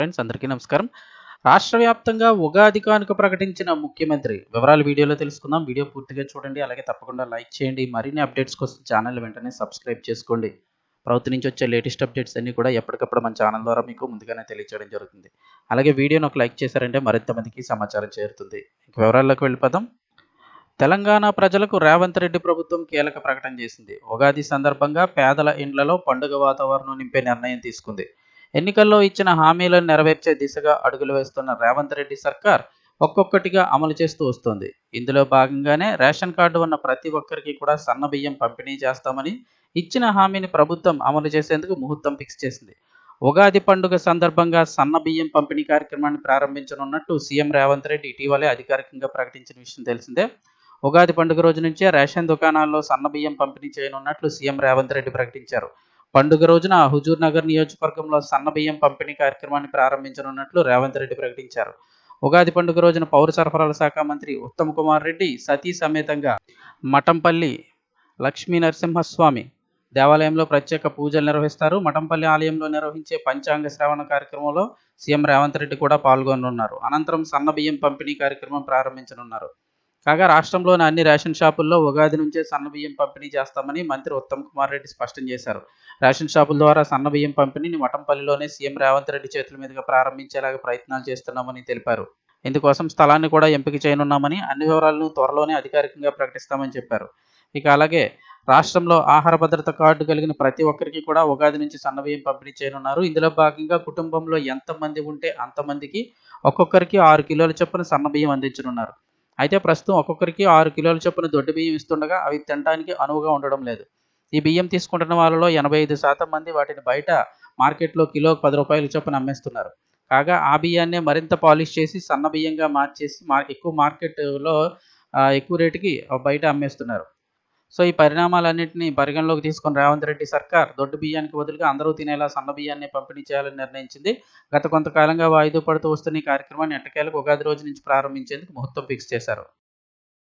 Friends అందరికీ నమస్కారం. రాష్ట్ర వ్యాప్తంగా ఉగాది కానుక ప్రకటించిన ముఖ్యమంత్రి. వివరాలు వీడియోలో తెలుసుకుందాం. వీడియో పూర్తిగా చూడండి. అలాగే తప్పకుండా లైక్ చేయండి. మరిన్ని అప్డేట్స్ కోసం ఛానల్ వెంటనే సబ్స్క్రైబ్ చేసుకోండి. ప్రభుత్వం నుంచి వచ్చే లేటెస్ట్ అప్డేట్స్ అన్ని కూడా ఎప్పటికప్పుడు మన ఛానల్ ద్వారా మీకు ముందుగానే తెలియజేయడం జరుగుతుంది. అలాగే వీడియోను ఒక లైక్ చేశారంటే మరింత మందికి సమాచారం చేరుతుంది. ఇక వివరాల్లోకి వెళ్ళిపోదాం. తెలంగాణ ప్రజలకు రేవంత్ రెడ్డి ప్రభుత్వం కీలక ప్రకటన చేసింది. ఉగాది సందర్భంగా పేదల ఇండ్లలో పండుగ వాతావరణం నింపే నిర్ణయం తీసుకుంది. ఎన్నికల్లో ఇచ్చిన హామీలను నెరవేర్చే దిశగా అడుగులు వేస్తున్న రేవంత్ రెడ్డి సర్కార్ ఒక్కొక్కటిగా అమలు చేస్తూ వస్తోంది. ఇందులో భాగంగానే రేషన్ కార్డు ఉన్న ప్రతి ఒక్కరికి కూడా సన్న బియ్యం పంపిణీ చేస్తామని ఇచ్చిన హామీని ప్రభుత్వం అమలు చేసేందుకు ముహూర్తం ఫిక్స్ చేసింది. ఉగాది పండుగ సందర్భంగా సన్న బియ్యం పంపిణీ కార్యక్రమాన్ని ప్రారంభించనున్నట్టు సీఎం రేవంత్ రెడ్డి ఇటీవలే అధికారికంగా ప్రకటించిన విషయం తెలిసిందే. ఉగాది పండుగ రోజు నుంచే రేషన్ దుకాణాల్లో సన్న బియ్యం పంపిణీ చేయనున్నట్లు సీఎం రేవంత్ రెడ్డి ప్రకటించారు. పండుగ రోజున హుజూర్ నగర్ నియోజకవర్గంలో సన్న బియ్యం పంపిణీ కార్యక్రమాన్ని ప్రారంభించనున్నట్లు రేవంత్ రెడ్డి ప్రకటించారు. ఉగాది పండుగ రోజున పౌర సరఫరాల శాఖ మంత్రి ఉత్తమ్ కుమార్ రెడ్డి సతీ సమేతంగా మఠంపల్లి లక్ష్మీ నరసింహస్వామి దేవాలయంలో ప్రత్యేక పూజలు నిర్వహిస్తారు. మఠంపల్లి ఆలయంలో నిర్వహించే పంచాంగ శ్రవణ కార్యక్రమంలో సీఎం రేవంత్ రెడ్డి కూడా పాల్గొనున్నారు అనంతరం సన్నబియ్యం పంపిణీ కార్యక్రమం ప్రారంభించనున్నారు. కాగా రాష్ట్రంలోని అన్ని రేషన్ షాపుల్లో ఉగాది నుంచే సన్న బియ్యం పంపిణీ చేస్తామని మంత్రి ఉత్తమ్ కుమార్ రెడ్డి స్పష్టం చేశారు. రేషన్ షాపుల ద్వారా సన్నబియ్యం పంపిణీని మఠంపల్లిలోనే సీఎం రేవంత్ రెడ్డి చేతుల మీదుగా ప్రారంభించేలాగా ప్రయత్నాలు చేస్తున్నామని తెలిపారు. ఇందుకోసం స్థలాన్ని కూడా ఎంపిక చేయనున్నామని అన్ని వివరాలను త్వరలోనే అధికారికంగా ప్రకటిస్తామని చెప్పారు. ఇక అలాగే రాష్ట్రంలో ఆహార భద్రత కార్డు కలిగిన ప్రతి ఒక్కరికి కూడా ఉగాది నుంచి సన్నబియ్యం పంపిణీ చేయనున్నారు. ఇందులో భాగంగా కుటుంబంలో ఎంతమంది ఉంటే అంతమందికి ఒక్కొక్కరికి ఆరు కిలోల చొప్పున సన్నబియ్యం అందించనున్నారు. అయితే ప్రస్తుతం ఒక్కొక్కరికి ఆరు కిలోల చొప్పున దొడ్డు బియ్యం ఇస్తుండగా అవి తినడానికి అనువుగా ఉండడం లేదు. ఈ బియ్యం తీసుకుంటున్న వాళ్ళలో ఎనభై ఐదు శాతం మంది వాటిని బయట మార్కెట్లో కిలో పది రూపాయల చొప్పున అమ్మేస్తున్నారు. కాగా ఆ బియ్యాన్నే మరింత పాలిష్ చేసి సన్న బియ్యంగా మార్చేసి మా ఎక్కువ మార్కెట్లో ఎక్కువ రేటుకి బయట అమ్మేస్తున్నారు. సో ఈ పరిణామాలన్నింటినీ పరిగణలోకి తీసుకుని రేవంత్ రెడ్డి సర్కార్ దొడ్డు బియ్యానికి బదులుగా అందరూ తినేలా సన్న బియ్యాన్ని పంపిణీ చేయాలని నిర్ణయించింది. గత కొంతకాలంగా వాయిదా పడుతూ వస్తున్న ఈ కార్యక్రమాన్ని ఎట్టకేలకు ఉగాది రోజు నుంచి ప్రారంభించేందుకు ముహూర్తం ఫిక్స్ చేశారు.